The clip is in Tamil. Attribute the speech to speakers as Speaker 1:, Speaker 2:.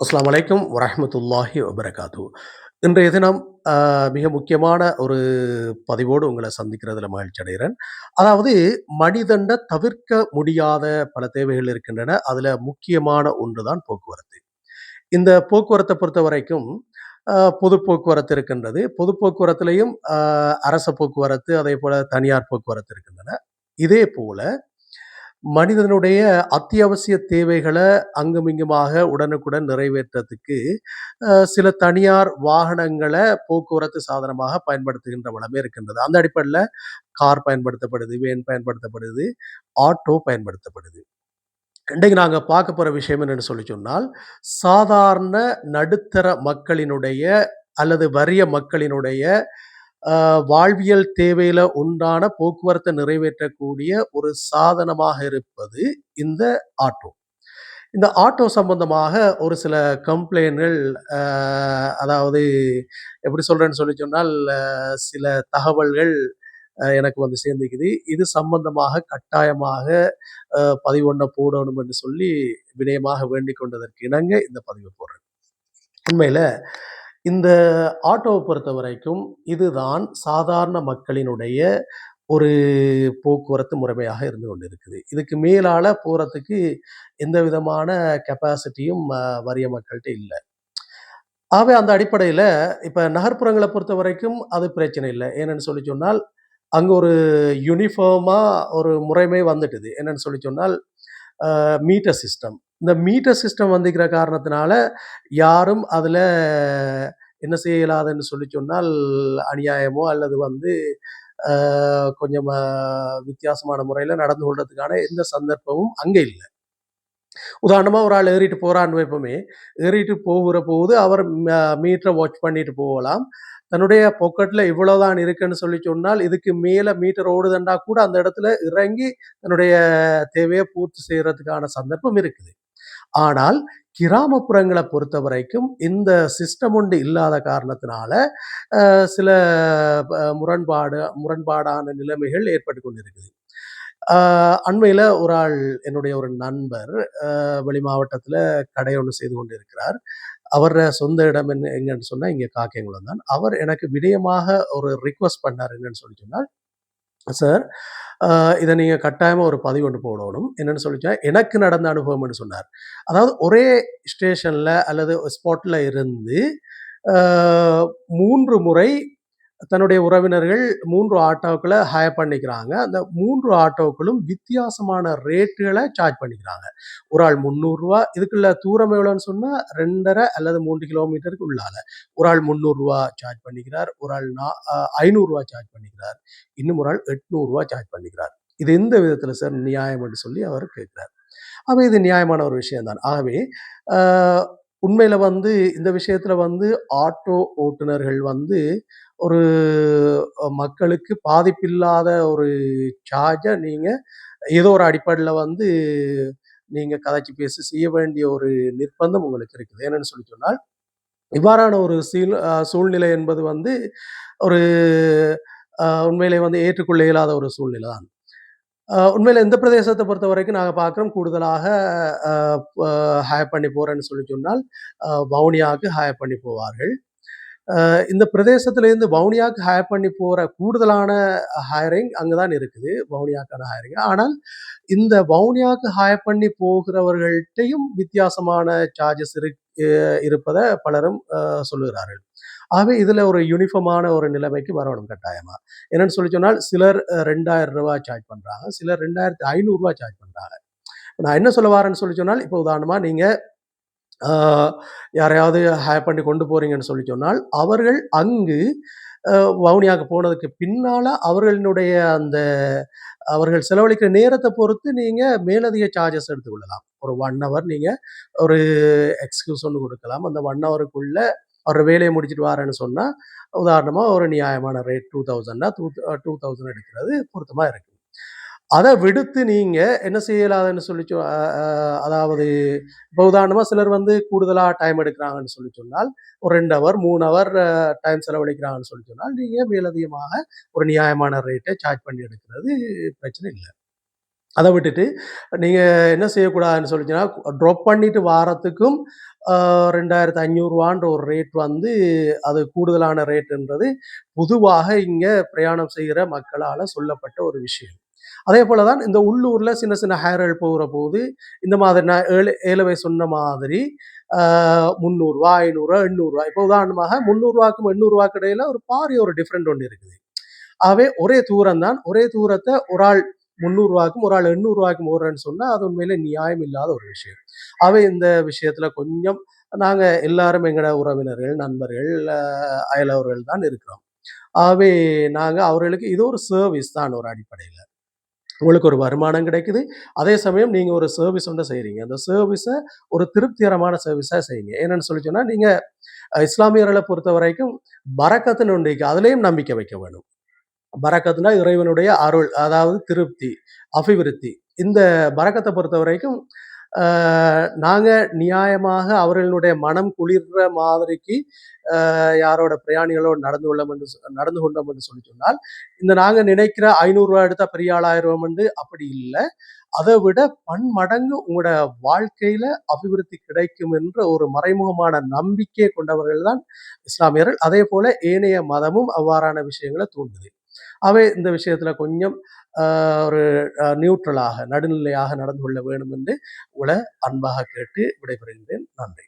Speaker 1: அஸ்லாம் அலைக்கும் வரமத்துல்லாஹி வபரகாத்து. இன்றைய தினம் மிக முக்கியமான ஒரு பதிவோடு உங்களை சந்திக்கிறதுல மகிழ்ச்சி அடைகிறேன். அதாவது மனிதண்ட தவிர்க்க முடியாத பல தேவைகள் இருக்கின்றன. அதில் முக்கியமான ஒன்று தான் போக்குவரத்து. இந்த போக்குவரத்தை பொறுத்த வரைக்கும் பொது போக்குவரத்து இருக்கின்றது. பொது போக்குவரத்திலேயும் அரச போக்குவரத்து, அதேபோல தனியார் போக்குவரத்து இருக்கின்றன. இதே போல் மனிதனுடைய அத்தியாவசிய தேவைகளை அங்குமிங்குமாக உடனுக்குடன் நிறைவேற்றத்துக்கு சில தனியார் வாகனங்களை போக்குவரத்து சாதனமாக பயன்படுத்துகின்ற வளமே இருக்கின்றது. அந்த அடிப்படையில் கார் பயன்படுத்தப்படுது, வேன் பயன்படுத்தப்படுது, ஆட்டோ பயன்படுத்தப்படுது. இன்றைக்கு நாங்கள் பார்க்க போகிற விஷயம் என்னென்னு சொல்லி சொன்னால், சாதாரண நடுத்தர மக்களினுடைய அல்லது வறிய மக்களினுடைய வாழ்வியல் தேவையில உண்டான போக்குவரத்தை நிறைவேற்றக்கூடிய ஒரு சாதனமாக இருப்பது இந்த ஆட்டோ. இந்த ஆட்டோ சம்பந்தமாக ஒரு சில கம்ப்ளைண்ட்கள் அதாவது எப்படி சொல்றேன்னு சொல்லி சொன்னால், சில தகவல்கள் எனக்கு வந்து சேர்ந்துக்குது இது சம்பந்தமாக கட்டாயமாக பதிவொன்ன பதிவு போடணும் என்று சொல்லி வினயமாக வேண்டிக் கொண்டதற்கு இணங்க இந்த பதிவை போடுறேன். உண்மையில இந்த ஆட்டோவை பொறுத்த வரைக்கும் இதுதான் சாதாரண மக்களினுடைய ஒரு போக்குவரத்து முறைமையாக இருந்து கொண்டிருக்குது. இதுக்கு மேலால போகிறதுக்கு எந்த விதமான கெப்பாசிட்டியும் வறிய மக்கள்கிட்ட இல்லை ஆகவே அந்த இப்போ நகர்ப்புறங்களை பொறுத்த வரைக்கும் அது பிரச்சனை இல்லை ஏனென்னு சொல்லி சொன்னால், அங்கே ஒரு யூனிஃபார்மாக ஒரு முறைமை வந்துட்டுது. என்னென்னு சொல்லி சொன்னால், மீட்டர் சிஸ்டம். இந்த மீட்டர் சிஸ்டம் வந்துக்கிற காரணத்தினால, யாரும் அதில் என்ன செய்ய இயலாதுன்னு சொல்லி சொன்னால், அநியாயமோ அல்லது வந்து கொஞ்சம் வித்தியாசமான முறையில் நடந்து கொள்றதுக்கான எந்த சந்தர்ப்பமும் அங்கே இல்லை உதாரணமாக ஒரு ஆள் ஏறிட்டு போகிறான்னு வைப்போமே, ஏறிட்டு போகிற போது அவர் ம வாட்ச் பண்ணிட்டு போகலாம். தன்னுடைய பாக்கெட்ல இவ்வளோதான் இருக்குன்னு சொல்லி சொன்னால், இதுக்கு மேலே மீட்டர் ஓடுதுன்னா கூட அந்த இடத்துல இறங்கி தன்னுடைய தேவையை பூர்த்தி செய்கிறதுக்கான சந்தர்ப்பம் இருக்குது. ஆனால் கிராமப்புறங்களை பொறுத்த வரைக்கும் இந்த சிஸ்டம் ஒன்று இல்லாத காரணத்தினால, சில முரண்பாடு முரண்பாடான நிலைமைகள் ஏற்பட்டு கொண்டிருக்குது. அண்மையில் ஒரு ஆள் என்னுடைய ஒரு நண்பர் வெளி மாவட்டத்தில் கடை ஒன்று செய்து கொண்டிருக்கிறார். அவர சொந்த இடம் என்ன எங்கன்னு சொன்னா, இங்க காக்கேங்குளம் தான். அவர் எனக்கு விடயமாக ஒரு ரிக்வஸ்ட் பண்ணார் என்னன்னு சொல்லி சொன்னால், "சார் இதை நீங்கள் கட்டாயமாக ஒரு பதிவு ஒன்று போடணும்." என்னன்னு சொல்லிச்சா எனக்கு நடந்த அனுபவம்னு சொன்னார். அதாவது ஒரே ஸ்டேஷனில் அல்லது ஸ்பாட்டில் இருந்து மூன்று முறை தன்னுடைய உறவினர்கள் மூன்று ஆட்டோக்களை ஹயர் பண்ணிக்கிறாங்க. அந்த மூன்று ஆட்டோக்களும் வித்தியாசமான ரேட்டுகளை சார்ஜ் பண்ணிக்கிறாங்க. ஒரு ஆள் முந்நூறுரூவா இதுக்குள்ள தூரம் எவ்வளோன்னு சொன்னால் ரெண்டரை அல்லது மூன்று கிலோமீட்டருக்கு உள்ளால. ஒரு ஆள் முந்நூறுரூவா சார்ஜ் பண்ணிக்கிறார். ஒரு ஆள் நா ஐநூறுரூவா சார்ஜ் பண்ணிக்கிறார். இன்னும் ஒரு ஆள் எட்நூறுரூவா சார்ஜ் பண்ணிக்கிறார். இது எந்த விதத்தில் சார் நியாயம் என்று சொல்லி அவர் கேட்கிறார். அப்போ இது நியாயமான ஒரு விஷயம்தான் ஆகவே உண்மையில் வந்து இந்த விஷயத்தில் வந்து ஆட்டோ ஓட்டுநர்கள் வந்து ஒரு மக்களுக்கு பாதிப்பில்லாத ஒரு சார்ஜை நீங்கள் ஏதோ ஒரு அடிப்படையில் வந்து நீங்கள் கதைச்சி பேசி செய்ய வேண்டிய ஒரு நிர்பந்தம் உங்களுக்கு இருக்குது. ஏனென்னு சொல்லி சொன்னால், இவ்வாறான ஒரு சீல் சூழ்நிலை என்பது வந்து ஒரு உண்மையிலே வந்து ஏற்றுக்கொள்ள இயலாத ஒரு சூழ்நிலை தான். உண்மையில் இந்த பிரதேசத்தை பொறுத்த வரைக்கும் நாங்கள் பார்க்குறோம் கூடுதலாக அ ஹயர் பண்ணி போகிறேன்னு சொல்லி சொன்னால், வவுனியாவுக்கு ஹயர் பண்ணி போவார்கள். இந்த பிரதேசத்திலேருந்து வவுனியாவுக்கு ஹயர் பண்ணி போகிற கூடுதலான ஹையரிங் அங்கே தான் இருக்குது. வவுனியாக்கான ஹையரிங் ஆனால் இந்த வவுனியாவுக்கு ஹயர் பண்ணி போகிறவர்கள்ட்டையும் வித்தியாசமான சார்ஜஸ் இருக் இருப்பதை பலரும் சொல்லுகிறார்கள். ஆகவே இதில் ஒரு யூனிஃபார்மான ஒரு நிலைமைக்கு வரணும் கட்டாயமாக என்னென்னு சொல்லி சொன்னால், சிலர் ரெண்டாயிரம் ரூபா சார்ஜ் பண்ணுறாங்க சிலர் ரெண்டாயிரத்தி ஐநூறுரூவா சார்ஜ் பண்ணுறாங்க நான் என்ன சொல்ல வரேன்னு சொல்லி சொன்னால், இப்போ உதாரணமாக நீங்கள் யாரையாவது ஹேர் பண்ணி கொண்டு போகிறீங்கன்னு சொல்லி சொன்னால், அவர்கள் அங்கு வவுனியாவுக்கு போனதுக்கு பின்னால் அவர்களினுடைய அந்த அவர்கள் செலவழிக்கிற நேரத்தை பொறுத்து நீங்கள் மேலதிக சார்ஜஸ் எடுத்துக்கொள்ளலாம். ஒரு ஒன் ஹவர் நீங்கள் ஒரு எக்ஸ்கியூஸ் ஒன்று கொடுக்கலாம் அந்த ஒன் ஹவருக்குள்ள அவர் வேலையை முடிச்சுட்டு வாரேன்னு சொன்னால் உதாரணமாக ஒரு நியாயமான ரேட் 2000ன்னா டூ டூ தௌசண்ட் எடுக்கிறது பொருத்தமாக இருக்குது அதை விடுத்து நீங்கள் என்ன செய்யலாதுன்னு சொல்லி சொ அதாவது இப்போ உதாரணமாக சிலர் வந்து கூடுதலாக டைம் எடுக்கிறாங்கன்னு சொல்லி சொன்னால், ஒரு ரெண்டு ஹவர், மூணு ஹவர் டைம் செலவழிக்கிறாங்கன்னு சொல்லி சொன்னால், நீங்கள் மேலதிகமாக ஒரு நியாயமான ரேட்டை சார்ஜ் பண்ணி எடுக்கிறது பிரச்சனை இல்லை அதை விட்டுட்டு, நீங்கள் என்ன செய்யக்கூடாதுன்னு சொல்லிச்சுன்னா, ட்ராப் பண்ணிட்டு வாரத்துக்கும் ரெண்டாயிரத்து ஐநூறுரூவான்ற ஒரு ரேட் வந்து அது கூடுதலான ரேட்டுன்றது பொதுவாக இங்கே பிரயாணம் செய்கிற மக்களால் சொல்லப்பட்ட ஒரு விஷயம். அதே போல தான் இந்த உள்ளூரில் சின்ன சின்ன ஹேரல் போகிற போது, இந்த மாதிரி நான் ஏழு ஏலவே சொன்ன மாதிரி முந்நூறுரூவா ஐநூறுரூவா எண்ணூறுரூவா இப்போ உதாரணமாக முந்நூறுரூவாக்கும் எண்ணூறுரூவாக்கு இடையில ஒரு பாரிய ஒரு டிஃப்ரெண்ட் ஒன்று இருக்குது. ஆகவே ஒரே தூரம் தான். ஒரே தூரத்தை ஒரு ஆள் முந்நூறுரூவாக்கும் ஒரு ஆள் எண்ணூறுரூவாக்கும் 800க்கும் ஓடுறேன்னு சொன்னால் அது உண்மையிலே நியாயம் இல்லாத ஒரு விஷயம். ஆகவே இந்த விஷயத்துல கொஞ்சம் நாங்கள் எல்லாரும் எங்களோட உறவினர்கள், நண்பர்கள், அயலவர்கள் தான் இருக்கிறோம். ஆகவே நாங்கள் அவர்களுக்கு இது ஒரு சர்வீஸ் தான் ஒரு அடிப்படையில் உங்களுக்கு ஒரு வருமானம் கிடைக்குது. அதே சமயம் நீங்கள் ஒரு சர்வீஸ் ஒன்று செய்கிறீங்க அந்த சர்வீஸை ஒரு திருப்திகரமான சர்வீஸாக செய்யுங்க. என்னென்னு சொல்லி சொன்னால் நீங்கள் இஸ்லாமியர்களை பொறுத்த வரைக்கும் பறக்கத்தின் ஒன்றைக்கு அதுலேயும் நம்பிக்கை வைக்க வேணும். பறக்கத்துனா இறைவனுடைய அருள், அதாவது திருப்தி, அபிவிருத்தி. இந்த பறக்கத்தை பொறுத்த வரைக்கும் நாங்கள் நியாயமாக அவர்களுடைய மனம் குளிர்ற மாதிரிக்கு யாரோட பிரயாணிகளோடு நடந்து கொள்ளோம் என்று சொ நடந்து கொண்டோம் என்று சொல்லி சொன்னால், இந்த நாங்கள் நினைக்கிற ஐநூறுரூவா எடுத்தால் பெரிய ஆள் என்று அப்படி இல்லை அதை விட பன்மடங்கு உங்களோட வாழ்க்கையில அபிவிருத்தி கிடைக்கும் என்ற ஒரு மறைமுகமான நம்பிக்கை கொண்டவர்கள் தான் இஸ்லாமியர்கள். அதே போல ஏனைய மதமும் அவ்வாறான விஷயங்களை தூண்டுது. அவை இந்த விஷயத்துல கொஞ்சம் ஒரு நியூட்ரலாக, நடுநிலையாக நடந்து கொள்ள வேணும் என்று உங்களை அன்பாக கேட்டு விடைபெறுகின்றேன். நன்றி.